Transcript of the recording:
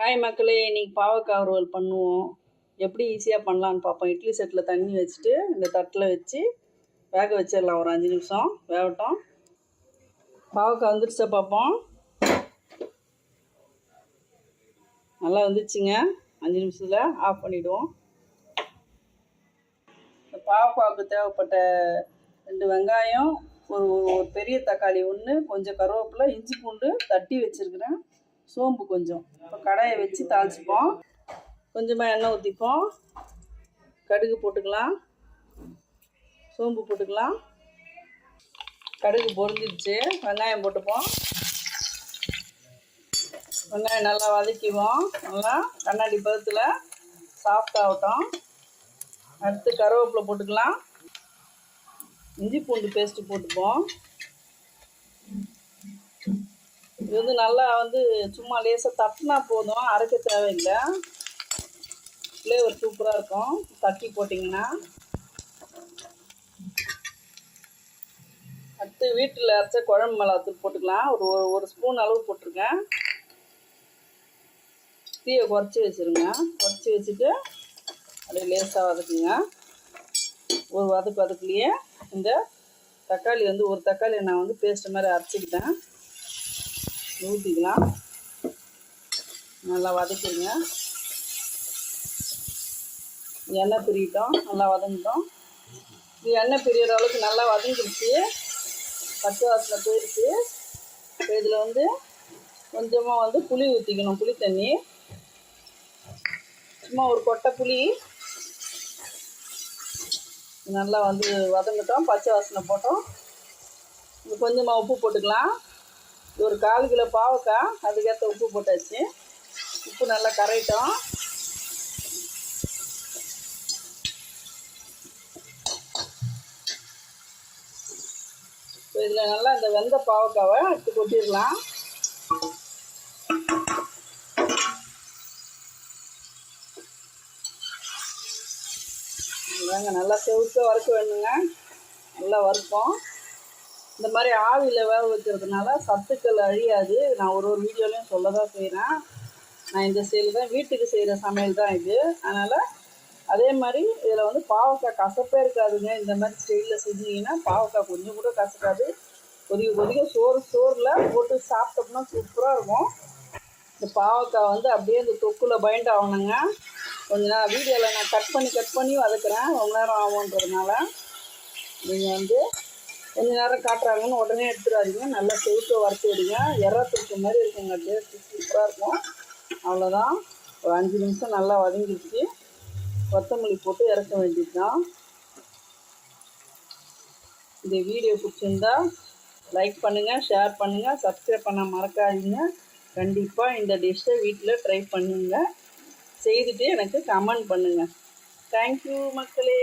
Hi மக்களே இன்னைக்கு பாவக்காய் வறுவல் பண்ணுவோம். எப்படி ஈஸியாக பண்ணலான்னு பார்ப்போம். இட்லி செட்டில் தண்ணி வச்சுட்டு இந்த தட்டில் வச்சு வேக வச்சிடலாம். ஒரு அஞ்சு நிமிஷம் வேகட்டும். பாவக்காய் வந்துடுச்சா பார்ப்போம். நல்லா வந்துச்சுங்க அஞ்சு நிமிஷத்தில் ஆஃப் பண்ணிவிடுவோம் இந்த பாவக்காவுக்கு தேவைப்பட்ட ரெண்டு வெங்காயம் ஒரு ஒரு பெரிய தக்காளி ஒன்று கொஞ்சம் கருவேப்பிலை இஞ்சி பூண்டு தட்டி வச்சுருக்கிறேன். சோம்பு கொஞ்சம். இப்போ கடாயை வச்சு தாளிச்சுப்போம். கொஞ்சமாக எண்ணெய் ஊற்றிப்போம் கடுகு போட்டுக்கலாம். சோம்பு போட்டுக்கலாம். கடுகு பொரிஞ்சிருச்சு. வெங்காயம் போட்டுப்போம். வெங்காயம் நல்லா வதக்கிவோம் நல்லா கண்ணாடி பதத்தில் சாஃப்டாகட்டும் அடுத்து கருவேப்பிலை போட்டுக்கலாம். இஞ்சி பூண்டு பேஸ்ட்டு போட்டுப்போம். இது வந்து நல்லா வந்து சும்மா லேசாக தட்டினா போதும். அரைக்க தேவையில்லை. ஃப்ளேவர் சூப்பராக இருக்கும். தட்டி போட்டிங்கன்னா. அடுத்து வீட்டில் அரைச்ச குழம்பு மிளகாத்தூள் போட்டுக்கலாம். ஒரு ஒரு ஒரு ஸ்பூன் அளவு போட்டிருக்கேன். தீயை குறைச்சி வச்சுருங்க. குறைச்சி வச்சுட்டு அப்படியே லேசாக வதக்குங்க. ஒரு வதக்கு வதக்குலையே இந்த தக்காளி வந்து ஒரு தக்காளி நான் வந்து பேஸ்ட் மாதிரி அரைச்சிக்கிட்டேன். ஊற்றிக்கலாம் நல்லா வதக்கிடுங்க. எண்ணெய் பிரியட்டும் நல்லா வதங்கிட்டோம். இது எண்ணெய் பிரியிற அளவுக்கு நல்லா வதங்கிடுச்சு. பச்சை வாசனை போயிடுச்சு. இப்போ இதில் வந்து கொஞ்சமாக வந்து புளி ஊற்றிக்கணும் புளி தண்ணி. சும்மா ஒரு கொட்டை புளி. நல்லா வந்து வதங்கிட்டோம். பச்சை வாசனை போட்டோம். கொஞ்சமாக உப்பு போட்டுக்கலாம். ஒரு கால் கிலோ பாவக்காய் அதுக்கேற்ற உப்பு போட்டாச்சு. உப்பு நல்லா கரையிட்டோம். இப்போ இதில் நல்லா இந்த வெந்த பாவக்காவை எடுத்து கொட்டிடலாம். வேங்க நல்லா செவுக்க வறுக்க வேணுங்க. நல்லா வறுப்போம். இந்த மாதிரி ஆவியில் வேக வைக்கிறதுனால சத்துக்கள் அழியாது. நான் ஒரு ஒரு வீடியோலையும் சொல்ல தான் செய்கிறேன் நான் இந்த செயல் தான் வீட்டுக்கு செய்கிற சமையல் தான் இது. அதனால் அதே மாதிரி இதில் வந்து பாவக்காய் கசப்பே இருக்காதுங்க. இந்த மாதிரி ஸ்டைலில் செஞ்சீங்கன்னா பாவக்காய் கொஞ்சம் கூட கசக்காது. கொதிக்க கொதிக்க சோறு சோறில் போட்டு சாப்பிட்டோம்னா சூப்பராக இருக்கும். இந்த பாவக்காய் வந்து அப்படியே இந்த தொக்குல பைண்ட் ஆகணுங்க. கொஞ்ச நேரம் வீடியோவில் நான் கட் பண்ணி கட் பண்ணி வதக்குறேன். ரொம்ப நேரம் ஆகுன்றதுனால நீங்கள் வந்து கொஞ்ச நேரம் காட்டுறாங்கன்னு உடனே எடுத்துடாதீங்க. நல்லா செவுத்து வறுத்து விடுங்க. எறா துருக்க மாதிரி இருக்குங்க. டேஸ்ட்டு சூப்பராக இருக்கும். அவ்வளோதான் ஒரு அஞ்சு நிமிஷம் நல்லா வதங்கிடுச்சு. கொத்தமல்லி போட்டு இறக்க வேண்டியது தான் இந்த வீடியோ பிடிச்சிருந்தா லைக் பண்ணுங்கள் ஷேர் பண்ணுங்கள் சப்ஸ்கிரைப் பண்ண மறக்காதீங்க. கண்டிப்பாக இந்த டிஷ்ஷை வீட்டில் ட்ரை பண்ணுங்கள் செய்துட்டு எனக்கு கமெண்ட் பண்ணுங்கள் தேங்க்யூ மக்களே.